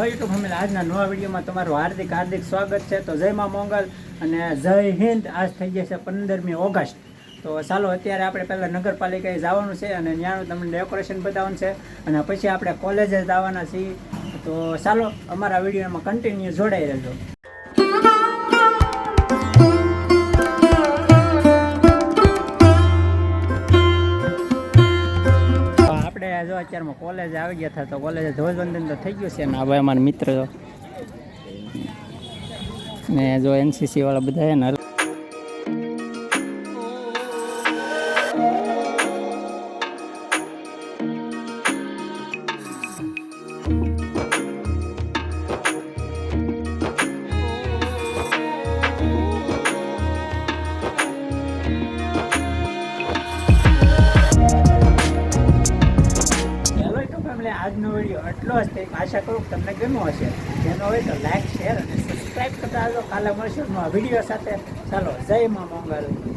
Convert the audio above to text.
Hello YouTube family આજના નવા વિડીયોમાં તમારું હાર્દિક હાર્દિક સ્વાગત છે. તો જય માં મોંગલ અને જય હિન્દ. આજ થઈ જશે પંદરમી ઓગસ્ટ. તો ચાલો, અત્યારે આપણે પહેલાં નગરપાલિકાએ જવાનું છે અને ત્યાંનું તમને ડેકોરેશન બતાવવાનું છે અને પછી આપણે કોલેજે જવાના છીએ. તો ચાલો, અમારા વિડીયોમાં કન્ટિન્યુ જોડાઈ રહેજો. આપણે જો અત્યારમાં કોલેજ આવી ગયા હતા, તો કોલેજે ધ્વજવંદન તો થઈ ગયું છે. ને આ ભાઈ અમારા મિત્ર. ને જો એનસીસી વાળા બધા ને ફેમિલી આજનો વીડિયો એટલો જ કંઈક આશા કરું તમને ગમ્યો હશે. જેનો હોય તો લાઇક શેર અને સબસ્ક્રાઈબ કરતા આવજો કાલે મળશું વીડિયો સાથે. ચાલો, જય મા મંગલ.